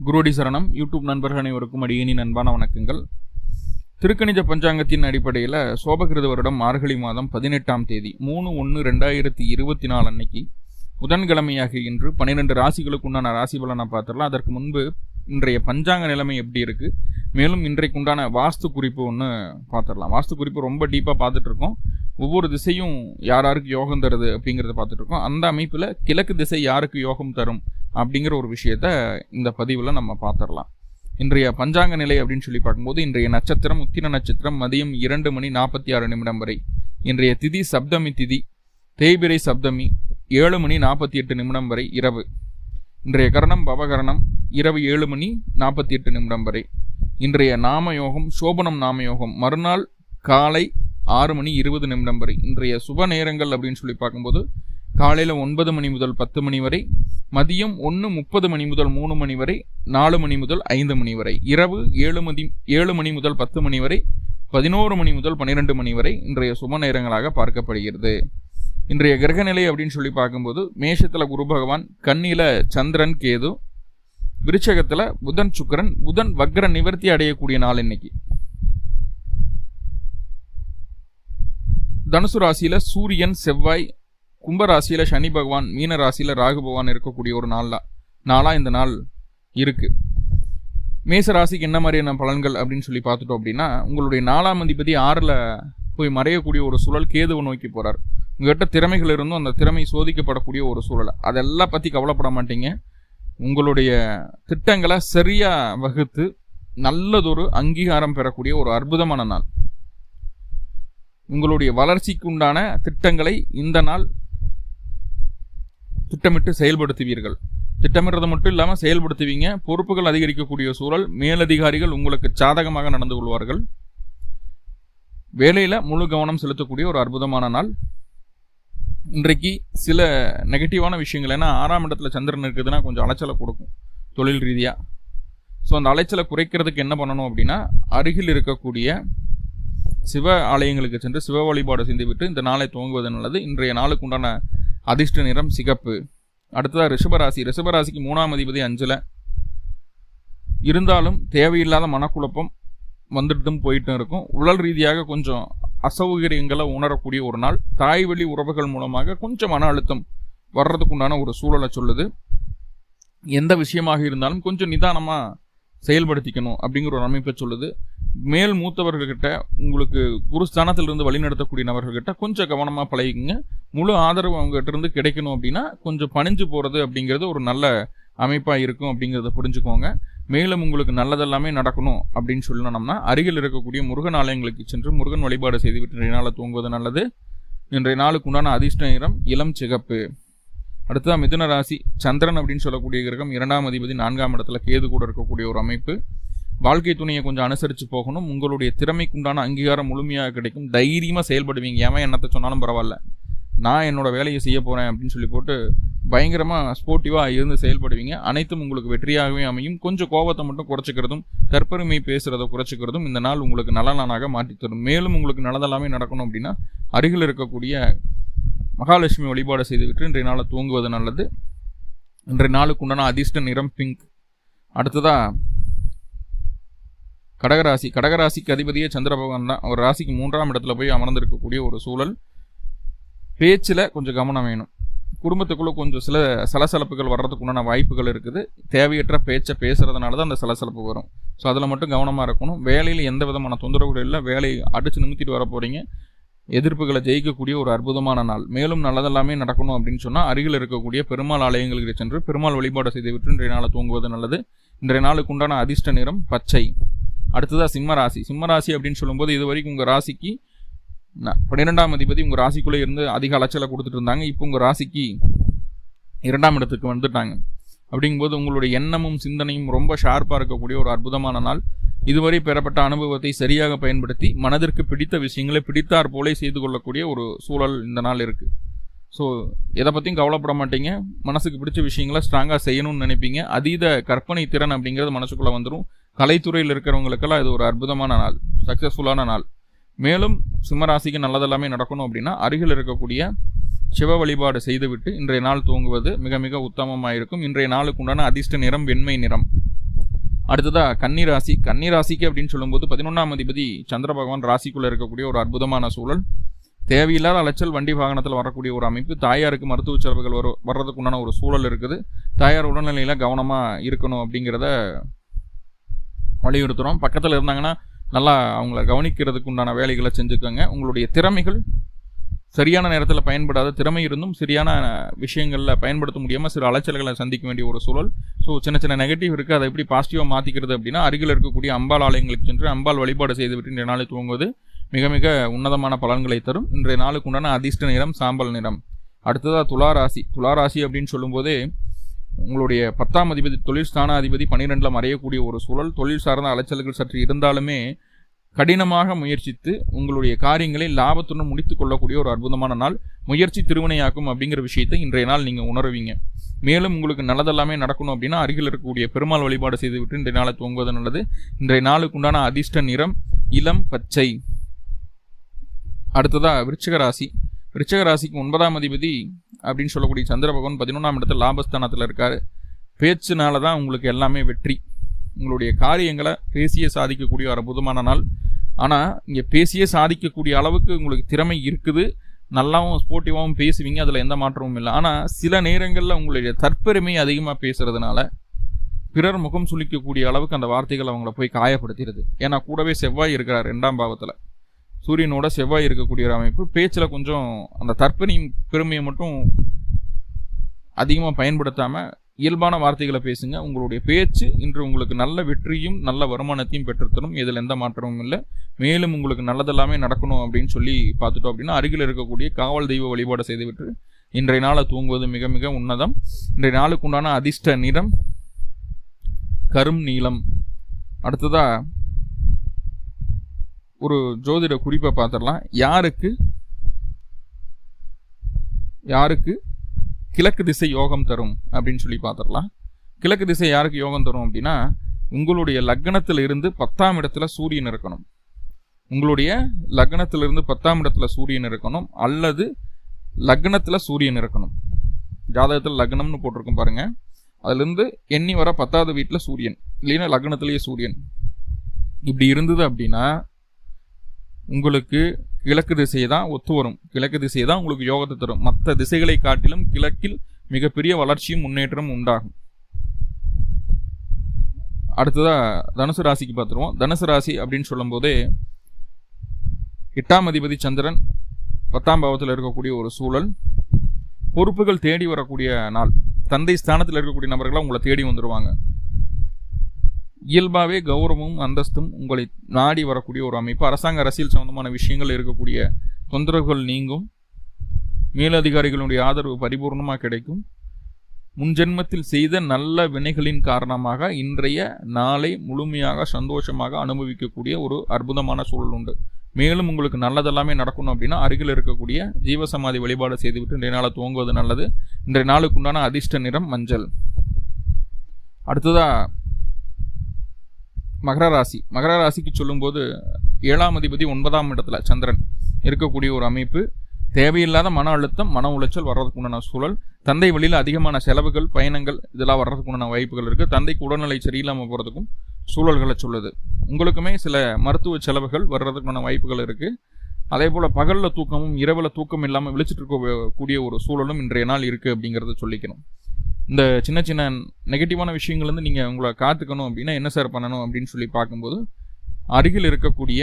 குருடி சரணம். யூடியூப் நண்பர்கள் அனைவருக்கும் அடியணி நண்பான வணக்கங்கள். திருக்கணித பஞ்சாங்கத்தின் அடிப்படையில் சோபகிருத வருடம் மார்கழி மாதம் பதினெட்டாம் தேதி மூணு ஒன்று ரெண்டாயிரத்தி இருபத்தி நாலு அன்னைக்கு புதன்கிழமையாக இன்று பன்னிரெண்டு ராசிகளுக்கு உண்டான ராசி பலனை பார்த்துடலாம். அதற்கு முன்பு இன்றைய பஞ்சாங்க நிலைமை எப்படி இருக்குது மேலும் இன்றைக்கு உண்டான வாஸ்து குறிப்பு ஒன்று பார்த்துடலாம். வாஸ்து குறிப்பு ரொம்ப டீப்பாக பார்த்துட்ருக்கோம் ஒவ்வொரு திசையும் யார் யாருக்கு யோகம் தருது அப்படிங்கிறத பார்த்துட்ருக்கோம் அந்த அமைப்பில் கிழக்கு திசை யாருக்கு யோகம் தரும் அப்படிங்கிற ஒரு விஷயத்த இந்த பதிவில் நம்ம பார்த்துடலாம் இன்றைய பஞ்சாங்க நிலை அப்படின்னு சொல்லி பார்க்கும்போது இன்றைய நட்சத்திரம் உத்திர நட்சத்திரம் மதியம் இரண்டு மணி நாற்பத்தி ஆறு நிமிடம் வரை. இன்றைய திதி சப்தமி திதி தேய்பிரை சப்தமி ஏழு மணி நாற்பத்தி எட்டு நிமிடம் வரை இரவு. இன்றைய கரணம் பவகரணம் இரவு ஏழு மணி நாற்பத்தி எட்டு நிமிடம் வரை. இன்றைய நாமயோகம் சோபனம் நாமயோகம் மறுநாள் காலை ஆறு மணி இருபது நிமிடம் வரை. இன்றைய சுப நேரங்கள் அப்படின்னு சொல்லி பார்க்கும்போது காலையில் ஒன்பது மணி முதல் பத்து மணி வரை மதியம் ஒன்று முப்பது மணி முதல் மூணு மணி வரை நாலு மணி முதல் ஐந்து மணி வரை. இரவு ஏழு மதி ஏழு மணி முதல் பத்து மணி வரை பதினோரு மணி முதல் பன்னிரெண்டு மணி வரை இன்றைய சும நேரங்களாக பார்க்கப்படுகிறது. இன்றைய கிரகநிலை அப்படின்னு சொல்லி பார்க்கும்போது மேஷத்தில் குரு பகவான் கண்ணில சந்திரன் கேது விருச்சகத்தில் புதன் சுக்கரன் புதன் வக்ர நிவர்த்தி அடையக்கூடிய நாள் இன்னைக்கு. தனுசு ராசியில் சூரியன் செவ்வாய் கும்பராசியில் சனி பகவான் மீன ராசியில் ராகு பகவான் இருக்கக்கூடிய ஒரு நாள் தான் நாளாக இந்த நாள் இருக்குது மேச ராசிக்கு என்ன மாதிரியான பலன்கள் அப்படின்னு சொல்லி பார்த்துட்டோம் அப்படின்னா உங்களுடைய நாலாம் அதிபதி ஆறில் போய் மறையக்கூடிய ஒரு சூழல் கேதுவை நோக்கி போகிறார் உங்ககிட்ட திறமைகள் இருந்தும் அந்த திறமை சோதிக்கப்படக்கூடிய ஒரு சூழல். அதெல்லாம் பற்றி கவலைப்பட மாட்டீங்க. உங்களுடைய திட்டங்களை சரியாக வகுத்து நல்லதொரு அங்கீகாரம் பெறக்கூடிய ஒரு அற்புதமான நாள். உங்களுடைய வளர்ச்சிக்கு உண்டான திட்டங்களை இந்த நாள் திட்டமிட்டு செயல்படுத்துவீர்கள். திட்டமிடுறது மட்டும் இல்லாமல் செயல்படுத்துவீங்க. பொறுப்புகள் அதிகரிக்கக்கூடிய சூழல் மேலதிகாரிகள் உங்களுக்கு சாதகமாக நடந்து கொள்வார்கள். வேலையில் முழு கவனம் செலுத்தக்கூடிய ஒரு அற்புதமான நாள். இன்றைக்கு சில நெகட்டிவான விஷயங்கள் ஏன்னா ஆறாம் இடத்துல சந்திரன் இருக்குதுன்னா கொஞ்சம் அலைச்சலை கொடுக்கும் தொழில் ரீதியாக ஸோ அந்த அலைச்சலை குறைக்கிறதுக்கு என்ன பண்ணணும் அப்படின்னா அருகில் இருக்கக்கூடிய சிவ ஆலயங்களுக்கு சென்று சிவ வழிபாடு செய்துவிட்டு இந்த நாளை துவங்குவது நல்லது. இன்றைய நாளுக்கு உண்டான அதிர்ஷ்ட நிறம் சிகப்பு. அடுத்ததாக ரிஷபராசி. ரிஷபராசிக்கு மூணாம் அதிபதி அஞ்சில். இருந்தாலும் தேவையில்லாத மனக்குழப்பம் வந்துட்டும் போயிட்டும் இருக்கும். உடல் ரீதியாக கொஞ்சம் அசௌகரியங்களை உணரக்கூடிய ஒரு நாள். தாய் வழி உறவுகள் மூலமாக கொஞ்சம் மன அழுத்தம் வர்றதுக்கு உண்டான ஒரு சூழலை சொல்லுது. எந்த விஷயமாக இருந்தாலும் கொஞ்சம் நிதானமாக செயல்படுத்திக்கணும் அப்படிங்கிற ஒரு அமைப்பை சொல்லுது. மேல் மூத்தவர்கள்கிட்ட உங்களுக்கு குருஸ்தானத்திலிருந்து வழிநடத்தக்கூடிய நபர்கள்கிட்ட கொஞ்சம் கவனமாக பழகிங்க முழு ஆதரவு அவங்ககிட்ட இருந்து கிடைக்கணும் அப்படின்னா கொஞ்சம் பணிஞ்சு போகிறது அப்படிங்கிறது ஒரு நல்ல அமைப்பாக இருக்கும் அப்படிங்கிறத புரிஞ்சுக்கோங்க. மேலும் உங்களுக்கு நல்லதெல்லாமே நடக்கணும் அப்படின்னு சொல்லணும்னா அருகில் இருக்கக்கூடிய முருகன் ஆலயங்களுக்கு சென்று முருகன் வழிபாடு செய்துவிட்டு இன்றைய நாளை தூங்குவது நல்லது. இன்றைய நாளுக்கு உண்டான அதிர்ஷ்ட நிறம் இளம் சிகப்பு. அடுத்ததான் மிதுன ராசி. சந்திரன் அப்படின்னு சொல்லக்கூடிய கிரகம் இரண்டாம் அதிபதி நான்காம் இடத்துல கேது கூட இருக்கக்கூடிய ஒரு அமைப்பு. வாழ்க்கை துணையை கொஞ்சம் அனுசரித்து போகணும். உங்களுடைய திறமைக்குண்டான அங்கீகாரம் முழுமையாக கிடைக்கும். தைரியமாக செயல்படுவீங்க. ஏன் என்னத்தை சொன்னாலும் பரவாயில்ல. நான் என்னோட வேலையை செய்ய போகிறேன் அப்படின்னு சொல்லி போட்டு பயங்கரமாக ஸ்போர்ட்டிவாக இருந்து செயல்படுவீங்க. அனைத்தும் உங்களுக்கு வெற்றியாகவே அமையும். கொஞ்சம் கோபத்தை மட்டும் குறைச்சிக்கிறதும் தற்பெருமை பேசுகிறத குறைச்சிக்கிறதும் இந்த நாள் உங்களுக்கு நல்ல நாளாக மாற்றி தரும். மேலும் உங்களுக்கு நல்லதெல்லாமே நடக்கணும் அப்படின்னா அருகில் இருக்கக்கூடிய மகாலட்சுமி வழிபாடு செய்துவிட்டு இன்றைய நாளை தூங்குவது நல்லது. இன்றைய நாளுக்கு உண்டான அதிர்ஷ்ட நிறம் பிங்க் அடுத்ததாக கடகராசி கடகராசிக்கு அதிபதியே சந்திர பகவான் தான். அவர் ராசிக்கு மூன்றாம் இடத்துல போய் அமர்ந்திருக்கக்கூடிய ஒரு சூழல். பேச்சில் கொஞ்சம் கவனம் வேணும். குடும்பத்துக்குள்ளே கொஞ்சம் சில சலசலப்புகள் வர்றதுக்குண்டான வாய்ப்புகள் இருக்குது. தேவையற்ற பேச்சை பேசுகிறதுனால தான் அந்த சலசலப்பு வரும். ஸோ அதில் மட்டும் கவனமாக இருக்கணும். வேலையில் எந்த விதமான தொந்தரவுகள் இல்லை. வேலையை அடித்து நிமித்திட்டு வர போகிறீங்க எதிர்ப்புகளை ஜெயிக்கக்கூடிய ஒரு அற்புதமான நாள். மேலும் நல்லதெல்லாமே நடக்கணும் அப்படின்னு சொன்னால் அருகில் இருக்கக்கூடிய பெருமாள் ஆலயங்களுக்கு சென்று பெருமாள் வழிபாடு செய்துவிட்டு இன்றைய நாளை தூங்குவது நல்லது. இன்றைய நாளுக்கு உண்டான அதிர்ஷ்ட நிறம் பச்சை. அடுத்ததாக சிம்ம ராசி. சிம்ம ராசி அப்படின்னு சொல்லும்போது இது வரைக்கும் உங்கள் ராசிக்கு பன்னிரெண்டாம் அதிபதி உங்கள் ராசிக்குள்ளே இருந்து அதிக அலைச்சலை கொடுத்துட்டு இருந்தாங்க. இப்போ உங்கள் ராசிக்கு இரண்டாம் இடத்துக்கு வந்துட்டாங்க. அப்படிங்கும்போது உங்களுடைய எண்ணமும் சிந்தனையும் ரொம்ப ஷார்ப்பாக இருக்கக்கூடிய ஒரு அற்புதமான நாள். இதுவரை பெறப்பட்ட அனுபவத்தை சரியாக பயன்படுத்தி மனதிற்கு பிடித்த விஷயங்களை பிடித்தார் போலே செய்து கொள்ளக்கூடிய ஒரு சூழல் இந்த நாள் இருக்குது ஸோ எதை பற்றியும் கவலைப்பட மாட்டீங்க. மனசுக்கு பிடிச்ச விஷயங்களை ஸ்ட்ராங்காக செய்யணும்னு நினைப்பீங்க. அதீத கற்பனை திறன் அப்படிங்கிறது மனசுக்குள்ளே வந்துடும் கலைத்துறையில் இருக்கிறவங்களுக்கெல்லாம் இது ஒரு அற்புதமான நாள் சக்ஸஸ்ஃபுல்லான நாள். மேலும் சிம்மராசிக்கு நல்லதெல்லாமே நடக்கணும் அப்படின்னா அருகில் இருக்கக்கூடிய சிவ வழிபாடு செய்துவிட்டு இன்றைய நாள் தூங்குவது மிக மிக உத்தமமாக இருக்கும் இன்றைய நாளுக்கு உண்டான அதிர்ஷ்ட நிறம் வெண்மை நிறம். அடுத்ததாக கன்னி ராசி கன்னி ராசிக்கு அப்படின்னு சொல்லும்போது பதினொன்றாம் அதிபதி சந்திர பகவான் ராசிக்குள்ளே இருக்கக்கூடிய ஒரு அற்புதமான சூழல். தேவையில்லாத அலைச்சல் வண்டி வாகனத்தில் வரக்கூடிய ஒரு அமைப்பு. தாயாருக்கு மருத்துவ செலவுகள் வரும் வர்றதுக்கு உண்டான ஒரு சூழல் இருக்குது. தாயார் உடல்நிலையில் கவனமாக இருக்கணும் அப்படிங்கிறத வலியுறுத்துகிறோம் பக்கத்தில் இருந்தாங்கன்னா நல்லா அவங்கள கவனிக்கிறதுக்கு உண்டான வேலைகளை செஞ்சுக்கோங்க. உங்களுடைய திறமைகள் சரியான நேரத்தில் பயன்படாத திறமை இருந்தும் சரியான விஷயங்களில் பயன்படுத்த முடியாமல் சில அலைச்சல்களை சந்திக்க வேண்டிய ஒரு சூழல். ஸோ சின்ன சின்ன நெகட்டிவ் இருக்குது அதை எப்படி பாசிட்டிவாக மாற்றிக்கிறது அப்படின்னா அருகில் இருக்கக்கூடிய அம்பாள் ஆலயங்களுக்கு சென்று அம்பாள் வழிபாடு செய்துவிட்டு இன்றைய நாளை துவங்குவது மிக மிக உன்னதமான பலன்களை தரும். இன்றைய நாளுக்கு உண்டான அதிர்ஷ்ட நிறம் சாம்பல் நிறம். அடுத்ததாக துளாராசி துளாராசி அப்படின்னு சொல்லும்போதே உங்களுடைய பத்தாம் அதிபதி தொழில் ஸ்தானாதிபதி பன்னிரெண்டில் மறையக்கூடிய ஒரு சூழல் தொழில் சார்ந்த அலைச்சல்கள் சற்று இருந்தாலுமே கடினமாக முயற்சித்து உங்களுடைய காரியங்களை லாபத்துடன் முடித்து கொள்ளக்கூடிய ஒரு அற்புதமான நாள். முயற்சி திருவினையாக்கும் அப்படிங்கிற விஷயத்தை இன்றைய நாள் நீங்கள் உணர்வீங்க. மேலும் உங்களுக்கு நல்லதெல்லாமே நடக்கணும் அப்படின்னா அருகில் இருக்கக்கூடிய பெருமாள் வழிபாடு செய்துவிட்டு இன்றைய நாளை துவங்குவது நல்லது. இன்றைய நாளுக்கு உண்டான அதிர்ஷ்ட நிறம் இளம் பச்சை. அடுத்ததாக விருச்சிக ராசி. விருச்சிக ராசிக்கு ஒன்பதாம் அதிபதி அப்படின்னு சொல்லக்கூடிய சந்திர பகவான் பதினொன்றாம் இடத்துல லாபஸ்தானத்தில் இருக்கார். பேச்சுனால தான் உங்களுக்கு எல்லாமே வெற்றி. உங்களுடைய காரியங்களை பேசியே சாதிக்கக்கூடிய ஒரு அற்புதமான நாள். ஆனால் இங்கே பேசியே சாதிக்கக்கூடிய அளவுக்கு உங்களுக்கு திறமை இருக்குது. நல்லாவும் ஸ்போர்ட்டிவாகவும் பேசுவீங்க அதில் எந்த மாற்றமும் இல்லை. ஆனால் சில நேரங்களில் உங்களுடைய தற்பெருமை அதிகமாக பேசுகிறதுனால பிறர் முகம் சுளிக்கக்கூடிய அளவுக்கு அந்த வார்த்தைகள் அவங்கள போய் காயப்படுத்திடுது. ஏன்னா கூடவே செவ்வாய் இருக்கிறார் ரெண்டாம் பாவத்தில். சூரியனோட செவ்வாய் இருக்கக்கூடிய ஒரு அமைப்பு. பேச்சில் கொஞ்சம் அந்த தற்பெருமை பெருமையை மட்டும் அதிகமாக பயன்படுத்தாமல் இயல்பான வார்த்தைகளை பேசுங்க. உங்களுடைய பேச்சு இன்று உங்களுக்கு நல்ல வெற்றியும் நல்ல வருமானத்தையும் பெற்றுத்தரும். இதில் எந்த மாற்றமும் இல்லை. மேலும் உங்களுக்கு நல்லதெல்லாமே நடக்கணும் அப்படின்னு சொல்லி பார்த்துட்டோம் அப்படின்னா அருகில் இருக்கக்கூடிய காவல் தெய்வ வழிபாடு செய்துவிட்டு இன்றைய நாளை தூங்குவது மிக மிக உன்னதம். இன்றைய நாளுக்கு உண்டான அதிர்ஷ்ட நிறம் கரும் நீளம். அடுத்ததாக ஒரு ஜோதிட குறிப்பை பார்த்துடலாம். யாருக்கு? யாருக்கு? கிழக்கு திசை யோகம் தரும் அப்படின்னு சொல்லி பார்த்துடலாம். கிழக்கு திசை யாருக்கு யோகம் தரும் அப்படின்னா உங்களுடைய லக்னத்தில் இருந்து பத்தாம் இடத்துல சூரியன் இருக்கணும். உங்களுடைய லக்னத்திலிருந்து பத்தாம் இடத்துல சூரியன் இருக்கணும் அல்லது லக்னத்தில் சூரியன் இருக்கணும். ஜாதகத்தில் லக்னம்னு போட்டிருக்கும் பாருங்க. அதுலேருந்து எண்ணி வர பத்தாவது வீட்டில் சூரியன். இல்லைன்னா லக்னத்திலேயே சூரியன். இப்படி இருந்தது அப்படின்னா உங்களுக்கு கிழக்கு திசையை தான் ஒத்து வரும். கிழக்கு திசையை தான் உங்களுக்கு யோகத்தை தரும். மற்ற திசைகளை காட்டிலும் கிழக்கில் மிகப்பெரிய வளர்ச்சியும் முன்னேற்றமும் உண்டாகும். அடுத்ததாக தனுசு ராசிக்கு பார்த்துருவோம். தனுசு ராசி அப்படின்னு சொல்லும்போதே எட்டாம் அதிபதி சந்திரன் பத்தாம் பாவத்தில் இருக்கக்கூடிய ஒரு சூழல். பொறுப்புகள் தேடி வரக்கூடிய நாள். தந்தை ஸ்தானத்தில் இருக்கக்கூடிய நபர்களாக உங்களை தேடி வந்துடுவாங்க இயல்பாகவே கௌரவமும் அந்தஸ்தும் உங்களை நாடி வரக்கூடிய ஒரு அமைப்பு. அரசாங்க அரசியல் சம்பந்தமான விஷயங்கள் இருக்கக்கூடிய தொந்தரவுகள் நீங்கும். மேலதிகாரிகளுடைய ஆதரவு பரிபூர்ணமாக கிடைக்கும். முன்ஜென்மத்தில் செய்த நல்ல வினைகளின் காரணமாக இன்றைய நாளை முழுமையாக சந்தோஷமாக அனுபவிக்கக்கூடிய ஒரு அற்புதமான சூழல் உண்டு. மேலும் உங்களுக்கு நல்லதெல்லாமே நடக்கணும் அப்படின்னா அருகில் இருக்கக்கூடிய ஜீவசமாதி வழிபாடு செய்துவிட்டு இன்றைய நாளை துவங்குவது நல்லது. இன்றைய நாளுக்கு உண்டான அதிர்ஷ்ட நிறம் மஞ்சள். அடுத்ததாக மகர ராசி. மகர ராசிக்கு சொல்லும்போது ஏழாம் அதிபதி ஒன்பதாம் இடத்துல சந்திரன் இருக்கக்கூடிய ஒரு அமைப்பு. தேவையில்லாத மன அழுத்தம் மன உளைச்சல் வர்றதுக்குண்டான சூழல். தந்தை வழியில் அதிகமான செலவுகள் பயணங்கள் இதெல்லாம் வர்றதுக்குண்டான வாய்ப்புகள் இருக்குது தந்தைக்கு உடல்நிலை சரியில்லாமல் போகிறதுக்கும் சூழல்களை சொல்லுது. உங்களுக்குமே சில மருத்துவ செலவுகள் வர்றதுக்குண்டான வாய்ப்புகள் இருக்குது அதே போல் பகலில் தூக்கமும் இரவில் தூக்கம் இல்லாமல் விழிச்சிட்டு இருக்கக்கூடிய ஒரு சூழலும் இன்றைய நாள் இருக்குது அப்படிங்கிறத சொல்லிக்கணும். இந்த சின்ன சின்ன நெகட்டிவான விஷயங்கள்லேருந்து நீங்கள் உங்களை காத்துக்கணும் அப்படின்னா என்ன சார் பண்ணணும் அப்படின்னு சொல்லி பார்க்கும்போது அருகில் இருக்கக்கூடிய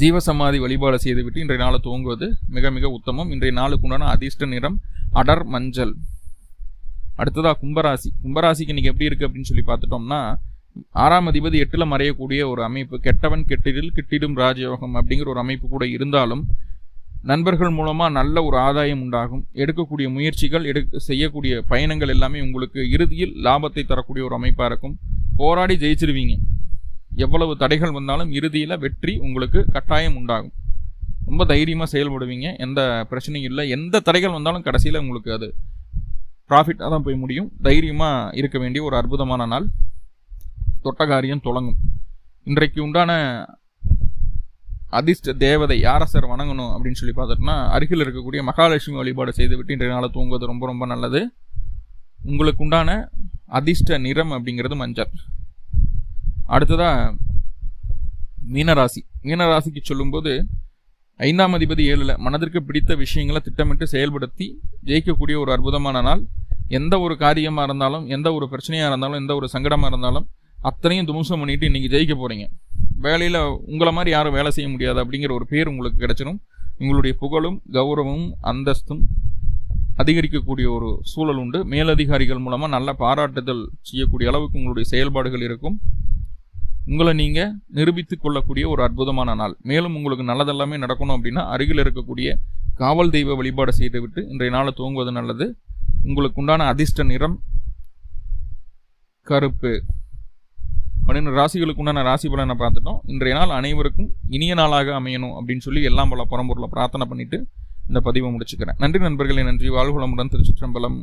ஜீவசமாதி வழிபாடு செய்துவிட்டு இன்றைய நாளை துவங்குவது மிக மிக உத்தமம். இன்றைய நாளுக்கு உண்டான அதிர்ஷ்ட நிறம் அடர் மஞ்சள். அடுத்ததாக கும்பராசி. கும்பராசிக்கு இன்றைக்கி எப்படி இருக்குது அப்படின்னு சொல்லி பார்த்துட்டோம்னா ஆறாம் அதிபதி எட்டில் மறையக்கூடிய ஒரு அமைப்பு கெட்டவன் கெட்டிடில் கிட்டிடும் ராஜயோகம் அப்படிங்கிற ஒரு அமைப்பு கூட இருந்தாலும் நண்பர்கள் மூலமாக நல்ல ஒரு ஆதாயம் உண்டாகும். எடுக்கக்கூடிய முயற்சிகள் எடு செய்யக்கூடிய பயணங்கள் எல்லாமே உங்களுக்கு இறுதியில் லாபத்தை தரக்கூடிய ஒரு அமைப்பாக இருக்கும். போராடி ஜெயிச்சிருவீங்க. எவ்வளவு தடைகள் வந்தாலும் இறுதியில் வெற்றி உங்களுக்கு கட்டாயம் உண்டாகும். ரொம்ப தைரியமாக செயல்படுவீங்க. எந்த பிரச்சனையும் இல்லை. எந்த தடைகள் வந்தாலும் கடைசியில் உங்களுக்கு அது ப்ராஃபிட்டாக தான் போய் முடியும். தைரியமாக இருக்க வேண்டிய ஒரு அற்புதமான நாள். தொட்டகாரியம் தொடங்கும். இன்றைக்கு உண்டான அதிர்ஷ்ட தேவதை யாரை சார் வணங்கணும் அப்படின்னு சொல்லி பார்த்துட்டோம்னா அருகில் இருக்கக்கூடிய மகாலட்சுமி வழிபாடு செய்துவிட்டு இன்றைய நாளை தூங்குவது ரொம்ப ரொம்ப நல்லது. உங்களுக்கு உண்டான அதிர்ஷ்ட நிறம் அப்படிங்கிறது மஞ்சள். அடுத்ததாக மீனராசி. மீனராசிக்கு சொல்லும்போது ஐந்தாம் அதிபதி ஏழில் மனதிற்கு பிடித்த விஷயங்களை திட்டமிட்டு செயல்படுத்தி ஜெயிக்கக்கூடிய ஒரு அற்புதமான நாள். எந்த ஒரு காரியமாக இருந்தாலும் எந்த ஒரு பிரச்சனையாக இருந்தாலும் எந்த ஒரு சங்கடமாக இருந்தாலும் அத்தனையும் துவம்சம் பண்ணிட்டு இன்றைக்கி ஜெயிக்க போகிறீங்க வேலையில் உங்களை மாதிரி யாரும் வேலை செய்ய முடியாது அப்படிங்கிற ஒரு பேர் உங்களுக்கு கிடைச்சிடும் உங்களுடைய புகழும் கௌரவமும் அந்தஸ்தும் அதிகரிக்கக்கூடிய ஒரு சூழல் உண்டு. மேலதிகாரிகள் மூலமாக நல்ல பாராட்டுதல் செய்யக்கூடிய அளவுக்கு உங்களுடைய செயல்பாடுகள் இருக்கும். உங்களை நீங்கள் நிரூபித்து கொள்ளக்கூடிய ஒரு அற்புதமான நாள். மேலும் உங்களுக்கு நல்லதெல்லாமே நடக்கணும் அப்படின்னா அருகில் இருக்கக்கூடிய காவல் தெய்வ வழிபாடு செய்துவிட்டு இன்றைய நாளை துவங்குவது நல்லது. உங்களுக்கு உண்டான அதிர்ஷ்ட நிறம் கருப்பு. பன்னெண்டு ராசிகளுக்கு உண்டான ராசி பலனை பார்த்துட்டோம். இன்றைய நாள் அனைவருக்கும் இனிய நாளாக அமையணும் அப்படின்னு சொல்லி எல்லாம் பல புறம்பூரில் பிரார்த்தனை பண்ணிட்டு இந்த பதிவை முடிச்சுக்கிறேன். நன்றி நண்பர்களே நன்றி. வாழ்வுளமுடன் திருச்சிற்றம்பலம்.